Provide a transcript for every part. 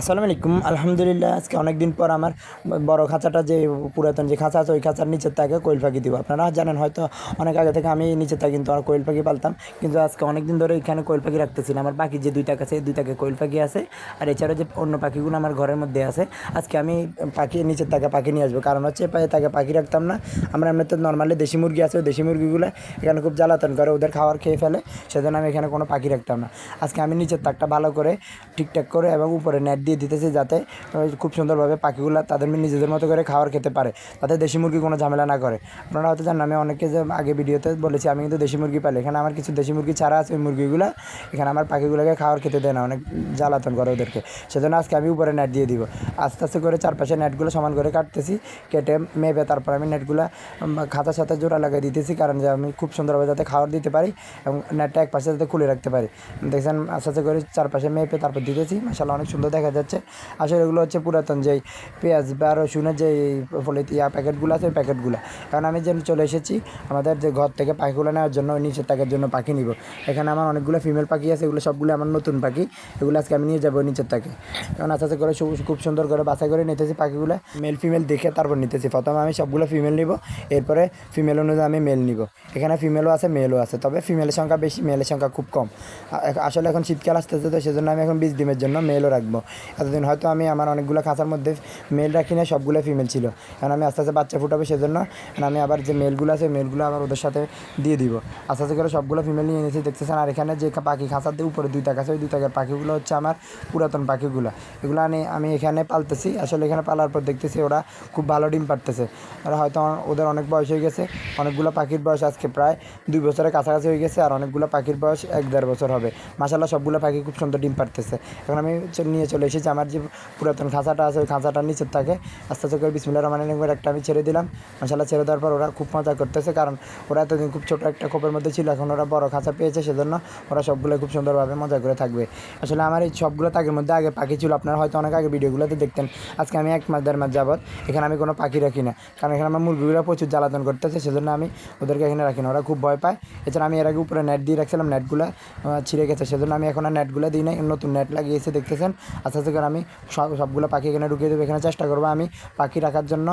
আসসালামু আলাইকুম। আলহামদুলিল্লাহ, আজকে অনেক দিন পর আমার বড় খাঁচাটা যে পুরাতন যে খাঁচা আছে, ওই খাঁচার নিচের তাকে কোয়েল পাখি দিব। আপনারা জানেন হয়তো অনেক আগে থেকে আমি নিচের তাকে কিন্তু আর কোয়েল পাখি পালতাম, কিন্তু আজকে অনেক দিন ধরে এখানে কোয়েল পাখি রাখতেছিলাম। আমার বাকি যে দুইটা আছে, এই দুইটাকে কোয়েল পাখি আছে, আর এছাড়া যে অন্য পাখিগুলো আমার ঘরের মধ্যে আছে, আজকে আমি পাখি, নিচের তাকে পাখি নিয়ে আসব। কারণ হচ্ছে পায়ে তাকে পাখি রাখতাম না। আমরা এমনিতে নর্মালি দেশি মুরগি আছে দেশি মুরগিগুলো এখানে খুব জ্বালাতন করে, ওদের খাবার খেয়ে ফেলে, সেজন্য আমি এখানে কোনো পাখি রাখতাম না। আজকে আমি নিচের তাকটা ভালো করে ঠিকঠাক করে এবং উপরে নেট দিয়ে দিতেছি যাতে খুব সুন্দরভাবে পাখিগুলো তাদের নিজেদের মতো করে খাবার খেতে পারে, তাতে দেশি মুরগি কোনো ঝামেলা না করে। আপনারা হয়তো জানেন, আমি অনেকে যে আগে ভিডিওতে বলেছি, আমি কিন্তু দেশি মুরগি পালি। এখানে আমার কিছু দেশি মুরগি ছাড়া আছে ওই মুরগিগুলো। এখানে আমার পাখিগুলোকে খাবার খেতে দেয় না, অনেক জ্বালাতন করে ওদেরকে। সেজন্য আজকে আমি উপরে নেট দিয়ে দিব। আস্তে আস্তে করে চারপাশে নেটগুলো সমান করে কাটতেছি, কেটে মেপে তারপর আমি নেটগুলো খাতার সাথে জোড়া লাগিয়ে দিতেছি, কারণ যে আমি খুব সুন্দরভাবে যাতে খাবার দিতে পারি এবং নেটটা এক পাশে যাতে খুলে রাখতে পারি। দেখছেন, আস্তে আস্তে করে চারপাশে মেপে তারপর দিতেছি। মাসাল্লাহ অনেক সুন্দর দেখা যাচ্ছে। আসলে এগুলো হচ্ছে পুরাতন যেই পেঁয়াজ বা রসুনের যে ফলে ইয়া প্যাকেটগুলো আছে, ওই প্যাকেটগুলো। কারণ আমি যে চলে এসেছি, আমাদের যে ঘর থেকে পাখিগুলো নেওয়ার জন্য, ওই নিচের তাকের জন্য পাখি নিব। এখানে আমার অনেকগুলো ফিমেল পাখি আছে, এগুলো সবগুলো আমার নতুন পাখি। এগুলো আজকে আমি নিয়ে যাব নিচের তাকে। কারণ আস্তে আস্তে করে খুব সুন্দর করে বাছাই করে নিতেছি পাখিগুলো। মেল ফিমেল দেখে তারপর নিতেছি। প্রথমে আমি সবগুলো ফিমেল নিব, এরপরে ফিমেল অনুযায়ী আমি মেল নিব। এখানে ফিমেলও আছে মেলও আছে। তবে ফিমেলের সংখ্যা বেশি মেলের সংখ্যা খুব কম। আসলে এখন শীতকাল আসতেছে তো সেজন্য আমি এখন বিশ ডিমের জন্য মেলও রাখব। এতদিন হয়তো আমি আমার অনেকগুলো খাঁচার মধ্যে মেল রাখি না সবগুলো ফিমেল ছিল। কারণ আমি আস্তে আস্তে বাচ্চা ফুটাবে সেজন্য আমি আবার যে মেলগুলো আছে মেলগুলো আবার ওদের সাথে দিয়ে দিব। আস্তে আস্তে করে সবগুলো ফিমেল নিয়ে নিয়েছি, দেখতেছেন? আর এখানে যে পাখি দিয়ে উপরে দুই টাকা আছে, ওই দুই টাকার পাখিগুলো হচ্ছে আমার পুরাতন পাখিগুলো। এগুলো আমি আমি এখানে পালতেছি। আসলে এখানে পালার পর দেখতেছি ওরা খুব ভালো ডিম পারতেছে ওরা হয়তো ওদের অনেক বয়স হয়ে গেছে। অনেকগুলো পাখির বয়স আজকে প্রায় দুই বছরের কাছাকাছি হয়ে গেছে, আর অনেকগুলো পাখির বয়স এক দেড় বছর হবে। মাসাল্লাহ সবগুলো পাখি খুব সুন্দর ডিম পারতেছে এখন আমি নিয়ে চলে এসেছি আমার যে পুরাতন খাঁচাটা আছে, ওই খাঁচাটার নিচের থাকে আস্তে আস্তে করে বিসমিল্লা রহমান একবার একটা আমি ছেড়ে দিলাম। মাসাল্লাহ ছেড়ে দেওয়ার পর ওরা খুব মজা করতেছে, কারণ ওরা এতদিন খুব ছোটো একটা খোপের মধ্যে ছিল, এখন ওরা বড় খাঁচা পেয়েছে সেজন্য ওরা সবগুলো খুব সুন্দরভাবে মজা করে থাকবে। আসলে আমার এই সবগুলো তাকের মধ্যে আগে পাখি ছিল, আপনারা হয়তো অনেক আগে ভিডিওগুলোতে দেখতেন। আজকে আমি এক মাস, দেড় মাস যাবত এখানে আমি কোনো পাখি রাখি না, কারণ এখানে আমার মুরগিগুলো প্রচুর জ্বালাতন করতেছে, সেজন্য আমি ওদেরকে এখানে রাখি না, ওরা খুব ভয় পায়। এছাড়া আমি এর আগে উপরে নেট দিয়ে রাখছিলাম নেটগুলো ছিঁড়ে গেছে, সেজন্য আমি এখন আর নেটগুলো দিই নাই, নতুন নেট লাগিয়েছে, দেখতেছেন? আস্তে আস্তে করে আমি সব, সবগুলো পাখি এখানে ঢুকিয়ে দেবো। এখানে চেষ্টা করব আমি পাখি রাখার জন্য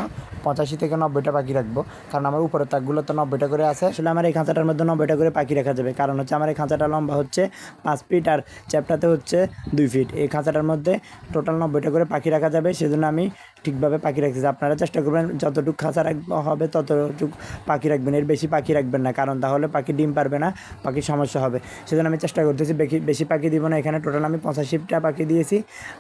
পঁচাশি থেকে নব্বইটা পাখি রাখব। কারণ আমার উপরের তাকগুলো তো নব্বইটা করে আছে। আসলে আমার এই খাঁচাটার মধ্যে নব্বইটা করে পাখি রাখা যাবে। কারণ হচ্ছে আমার এই খাঁচাটা লম্বা হচ্ছে পাঁচ ফিট আর চ্যাপটাতে হচ্ছে দুই ফিট। এই খাঁচাটার মধ্যে টোটাল নব্বইটা করে পাখি রাখা যাবে। সেজন্য আমি ঠিকভাবে পাখি রাখতেছি। আপনারা চেষ্টা করবেন যতটুকু খাঁচা রাখব হবে ততটুকু পাখি রাখবেন। এর বেশি পাখি রাখবেন না। কারণ তাহলে পাখি ডিম পারবে না, পাখির সমস্যা হবে। সেজন্য আমি চেষ্টা করতেছি বেশি পাখি দিব না। এখানে টোটাল আমি পঁচাশিটা পাখি দিয়েছি।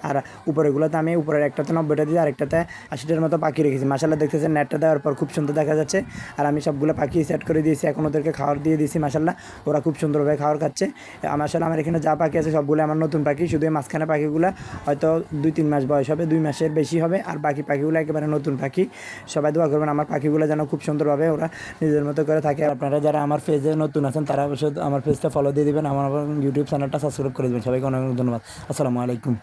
আর উপরেগুলোতে আমি উপরের একটাতে নব্বইটা দিয়ে আরেকটাতে আশিটার মতো পাখি রেখেছি। মাসাল্লাহ দেখতেছেন নেটটা দেওয়ার পর খুব সুন্দর দেখা যাচ্ছে। আর আমি সবগুলো পাখি সেট করে দিয়েছি, এখন ওদেরকে খাবার দিয়ে দিয়েছি মাসাল্লাহ ওরা খুব সুন্দরভাবে খাওয়ার খাচ্ছে। আমার আসলে আমার এখানে যা পাখি আছে সবগুলো আমার নতুন পাখি, শুধু মাঝখানে পাখিগুলো হয়তো দুই তিন মাস বয়স হবে, দুই মাসের বেশি হবে, আর বাকি পাখিগুলো একেবারে নতুন পাখি। সবাই দোয়া করবেন আমার পাখিগুলো যেন খুব সুন্দরভাবে ওরা নিজের মতো করে থাকে। আপনারা যারা আমার পেজে নতুন আছেন, তারা অবশ্যই আমার পেজটা ফলো দিয়ে দিবেন, আমার ইউটিউব চ্যানেলটা সাবস্ক্রাইব করে দেবেন। সবাইকে অনেক অনেক ধন্যবাদ। আসসালামু আলাইকুম।